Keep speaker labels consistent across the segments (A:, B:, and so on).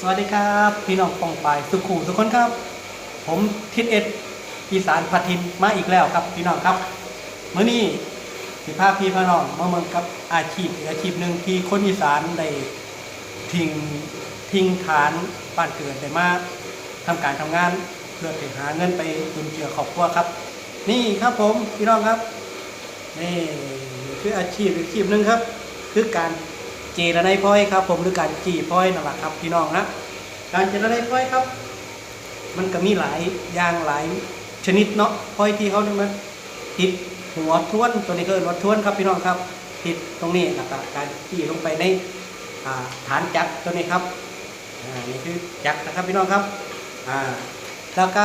A: สวัสดีครับ พี่น้องปองปายสุขูทุกคนครับ ผมทิศเอ็ดอีสานพัทินมาอีกแล้วครับ พี่น้องครับเมื่อนี้สิภาพพี่พี่น้องมาเมืองกับอาชีพอาชีพหนึ่งที่คนอีสานได้ทิ้งทิ้งฐานบ้านเกิดได้มาทำการทำงานเพื่อไปหาเงินไปจุนเจือครอบครัวครับ นี่ครับผมพี่น้องครับนี่คืออาชีพอาชีพหนึ่งครับ คือการ เจรไนพ้อยครับ ผมหรือการจีพ้อยนั่นแหละครับพี่น้องนะการเจรไนพ้อยครับ มันก็มีหลายอย่างหลายชนิดเนาะพ้อยที่เขาเนี่ยมันติดหัวท้วนตัวนี้ก็เรียกว่าท้วนครับพี่น้องครับติดตรงนี้นะครับการจี้ลงไปในฐานจักรตัวนี้ครับนี่คือจักรนะครับพี่น้องครับแล้วก็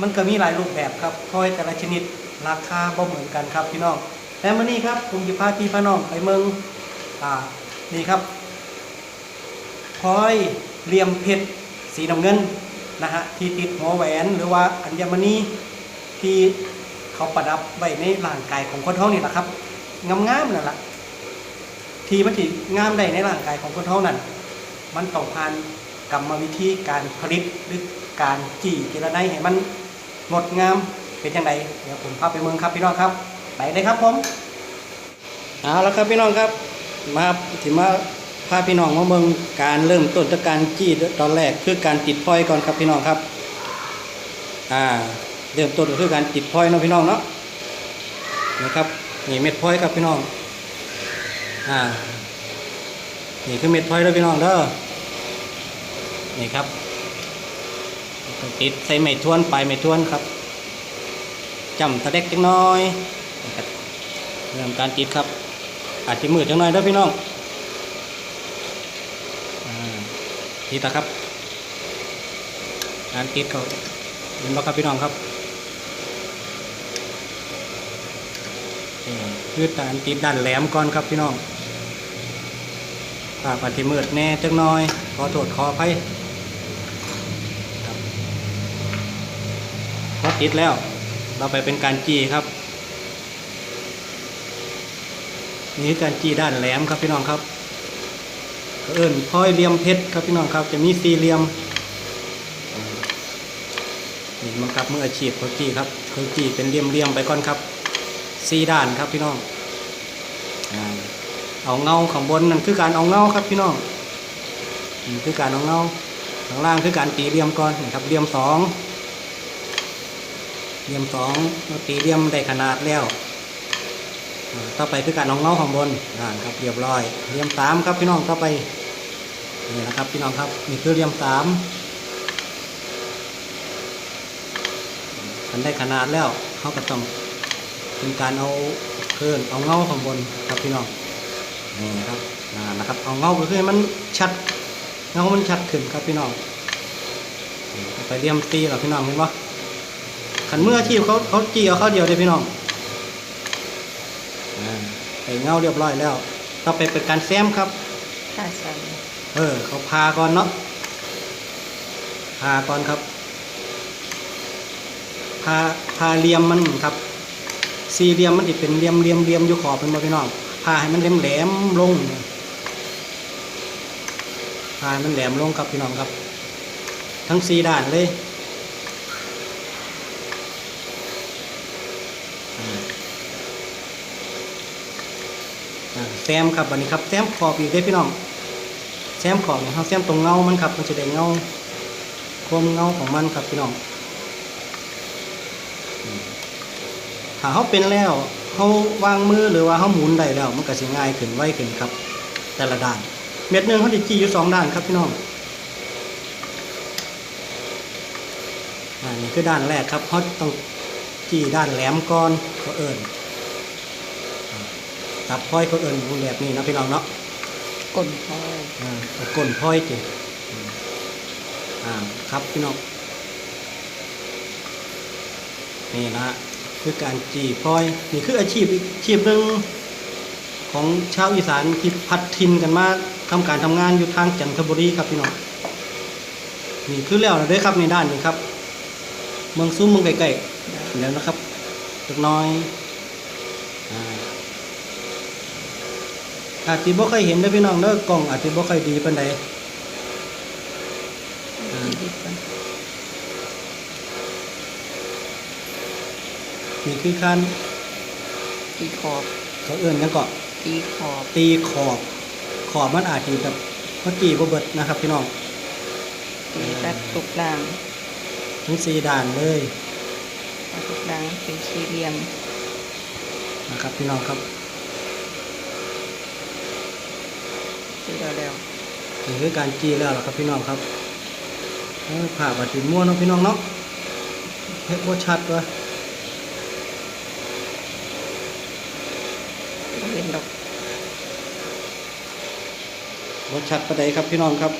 A: มันก็มีหลายรูปแบบครับพ้อยแต่ละชนิดราคาบ่เหมือนกันครับพี่น้องแต่มื่อนี้ครับผมจะพาพี่พาน้องไปเมืองอ่า นี่ครับพลอยเหลี่ยมเพชรสีน้ำเงินนะฮะที่ติดหัวแหวนหรือว่าอัญมณีที่เขาประดับไว้ในร่างกายของคนเท่านี่แหละครับงามๆนั่นแหละที่มันที่งามได้ในร่างกายของคนเท่านั้นมันต้องผ่านกรรมวิธีการผลิตหรือการจี่เจรไนให้มันงดงามเป็นยังไงเดี๋ยวผมพาไปเมืองครับพี่น้องครับไปเลยครับผมเอาและครับพี่น้องครับ มาถึงมาพาพี่น้องมาเมืองการเริ่มต้นจากการจี้ตอนแรกคือการติดพลอยก่อนครับพี่น้องครับอ่าเริ่มต้นก็คือการติดพลอยเนาะพี่น้องเนาะนะครับนี่เม็ดพลอยครับพี่น้องอ่านี่คือเม็ดพลอยแล้วพี่น้องเด้อนี่ครับติดใส่ไม้ทวนปลายไม้ทวนครับจำตะเด็กจังน้อยเริ่มการติดครับ อาจจะมืดจังน้อยด้อพี่น้องอ่าติดแล้วครับการติดเขาเห็นบ่ครับพี่น้องครับคือการติดด้านแหลมก่อนครับพี่น้องภาพอาจจะมืดแน่จังน้อย ขอโทษขออภัยครับพอติดแล้วเราไปเป็นการจีครับ นี่คือการจี้ด้านแหลมครับพี่น้องครับเอิญพลอยเหลี่ยมเพชรครับพี่น้องครับ จะมีสี่เหลี่ยมนี่มันกับมืออาชีพเขาจี้ครับเขาจี้เป็นเหลี่ยมๆไปก่อนครับสี่ด้านครับพี่น้องอ่าเอาเงาข้างบนนั่นคือการเอาเงาครับพี่น้องนี่คือการเอาเงาข้างล่างคือการตีเหลี่ยมก่อนนี่ครับเหลี่ยมสองเหลี่ยมสองเราตีเหลี่ยมได้ขนาดแล้ว ต่อไปคือการเอาเงาข้างบนอ่านครับเรียบร้อยเหลี่ยมสามครับพี่น้องต่อไปนี่นะครับพี่น้องครับนี่คือเหลี่ยมสามมันได้ขนาดแล้วเขาก็ต้องเป็นการเอาเพิ่นเอาเงาข้างบนครับพี่น้องนี่นะครับนะครับเอาเงาก็คือให้มันชัดเงามันชัดขึ้นครับพี่น้องไปเหลี่ยมตีหรอพี่น้องเห็นปะขันเมื่ออาชีพเขาเขาจีเอาเขาเดียวเลยพี่น้อง อ่าใส่เงาเรียบร้อยแล้วต่อไปเป็นการแซมครับ
B: ค่ะใช่
A: เออ เขาพาก่อนเนาะพาก่อนครับพาพาเหลี่ยมมันครับ สี่เหลี่ยมมันจะเป็นเหลี่ยมเหลี่ยมเหลี่ยมอยู่ขอบเป็นบ่พี่น้องพาให้มันแหลมแหลมลงพาให้มันแหลมลงครับพี่น้องครับ ทั้งสี่ด้านเลยอ่า อ่า แซมครับบันนี้ครับแซมขอบอีกได้พี่น้องแซมขอบเนี่ยเขาแซมตรงเงามันครับมันจะได้เงาคมเงาของมันครับพี่น้องถ้าเขาเป็นแล้วเขาวางมือหรือว่าเขาหมุนได้แล้ว มันก็สิง่ายขึ้นไวขึ้นครับ แต่ละด้าน เม็ดหนึ่งเขาจะจี้อยู่สองด้านครับพี่น้องอ่านี่คือด้านแรกครับเขาต้องจี้ด้านแหลมก่อนเขาเอิญ ตัดพ้อยเขาเอิญแบบนี้นะพี่น้องเนาะ
B: กลพ่อ
A: อ่าเอาก้นพ้อยจิอ่าครับพี่น้องนี่นะฮะคือการจีพ้อยนี่คืออาชีพอีกอาชีพหนึ่งของชาวอีสานที่พัดทินกันมาทำการทำงานอยู่ทางจันทบุรีครับพี่น้องนี่คือแล้วนะเด้อครับในด้านนี้ครับ เมืองซุ้มเมืองไกลๆเดี๋ยวนะครับเล็กน้อยอ่า อาจจะบ่เคยเห็นได้พี่น้องเด้อกล้องอาจจะบ่เคยดีปานใดนี่คืขั้น
B: ตีขอบ
A: เขาเอื่นยังเกาะ
B: ตีขอบ
A: ตีขอบ ขอบมันอาจจะแบบเมื่อกี้บ่เบิดนะครับ พี่น้อง
B: ตีตัดตุกดาง
A: ทั้งสี่ด่านเลย
B: ทุกดางเป็นสี่เหลี่ยม
A: นะครับพี่น้องครับ
B: ตีแล้วแล้ว
A: นี่คือการจี้แล้วล่ะครับพี่น้องครับเออผ่าบัดดินม่วนเนาะพี่น้องเนาะเฮ็ดบ่ชัดวะ
B: บ่เห็นดอก
A: บ่ชัดปานใดครับพี่น้องครับ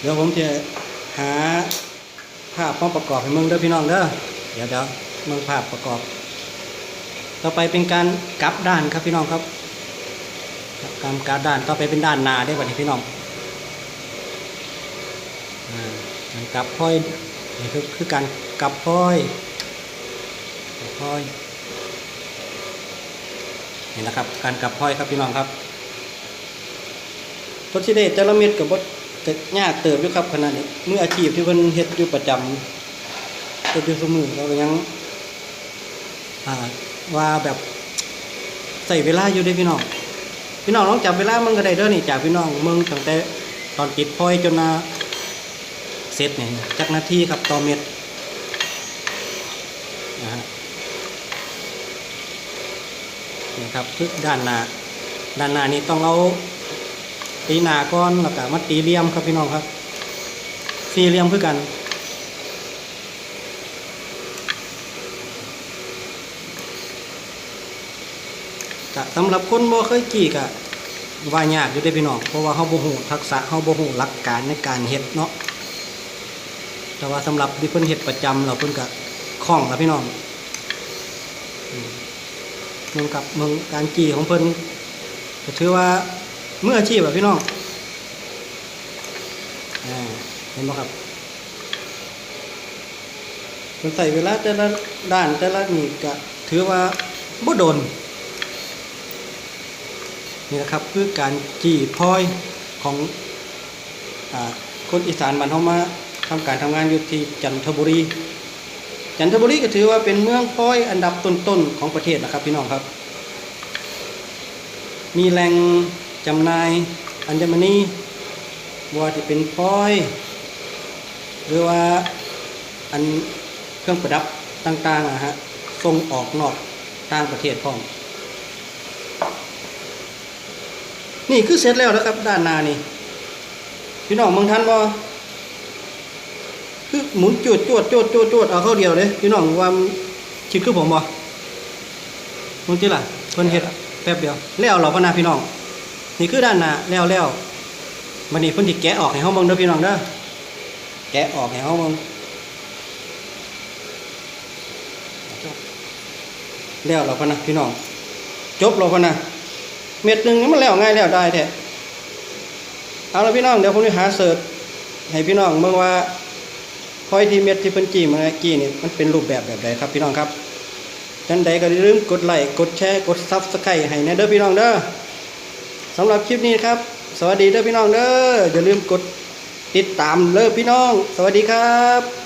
A: เดี๋ยวผมจะหาภาพมาประกอบให้มึงเด้อพี่น้องเด้อเดี๋ยวเดี๋ยวมึงภาพประกอบ ต่อไปเป็นการกลับด้านครับพี่น้องครับ การกลับด้านต่อไปเป็นด้านนาได้อบัดนี้พี่น้องอ่าการกลับพ้อยนี่คือคือการกลับพ้อยกลับพ้อยนี่นะครับ การกลับพ้อยครับพี่น้องครับทศเดชจระเม็ดกับบดจะยากเติบอยู่ครับขนาดนี้มืออาชีพที่เพิ่นเฮ็ดอยู่ประจำเฮ็ดอยู่เสมอเราก็ยังอ่าว่าแบบใส่เวลาอยู่ด้อพี่น้อง พี่น้องลองจับเวลามันก็ได้เด้อนี่จากพี่น้องเมืองตั้งแต่ตอนติดพลอยจนมาเสร็จเนี่ยจักนาทีครับต่อเม็ดนะฮะนี่ครับคือด้านหน้าด้านหน้านี่ต้องเอาตีหนาก้อนแล้วก็มาตีเหลี่ยมครับพี่น้องครับ สี่เหลี่ยมคือกัน กะสำหรับคนบ่เคยกี่กะว่ายากอยู่ได้พี่น้องเพราะว่าเฮาบ่ฮู้ทักษะเฮาบ่ฮู้หลักการในการเฮ็ดเนาะแต่ว่าสำหรับที่เพิ่นเฮ็ดประจำเราเพิ่นก็คล่องแล้วพี่น้องเมืองกับเมืองการกี่ของเพิ่นก็ถือว่าเมื่ออาชีพอะพี่น้องเห็นบ่ครับเพิ่นใส่เวลาแต่ละด้านแต่ละนี่ก็ถือว่าบ่โดน นี่นะครับคือการจี้พลอยของอคนอีสานบ้านเฮามาทำการทำงานอยู่ที่จันทบุรี จันทบุรีก็ถือว่าเป็นเมืองพลอยอันดับต้นๆของประเทศนะครับพี่น้องครับ มีแหล่งจำหน่ายอัญมณีว่าที่เป็นพลอย หรือว่าอันเครื่องประดับต่างๆนะฮะส่งออกนอกต่างประเทศพร้อม นี่คือเสร็จแล้วนะครับ ด้านหน้านี่พี่น้องเมืองทันบ่คือหมุนจวดจวดจวดจวดจวดเอาเข้าเดียวเลยพี่น้องว่าคิดคือผมบ่มึงจิล่ะเพิ่นเฮ็ดแป๊บเดียวแล้วเหรอพนาพี่น้อง นี่คือด้านหน้าแล้วแล้ววันนี้เพิ่นสิแกะออกให้เฮาเบิ่งเด้อพี่น้องเด้อแกะออกให้เฮาเบิ่งแล้วเหรอพนะพี่น้อง จบแล้วพ่อนะ เม็ดหนึ่งนี่มันแล้วง่ายแล้วได้แท้เอาละพี่น้องเดี๋ยวผมจะหาเสิร์ชให้พี่น้องเมื่อว่าพอยที่เม็ดที่เพิ่นจี้มาเมื่อกี้นี่มันเป็นรูปแบบแบบใดครับพี่น้องครับจันใดก็อย่าลืมกดไลค์กดแชร์กดซับสไครต์ให้นะเด้อพี่น้องเด้อสำหรับคลิปนี้ครับ สวัสดีเด้อพี่น้องเด้ออย่าลืมกดติดตามเลิกพี่น้อง สวัสดีครับ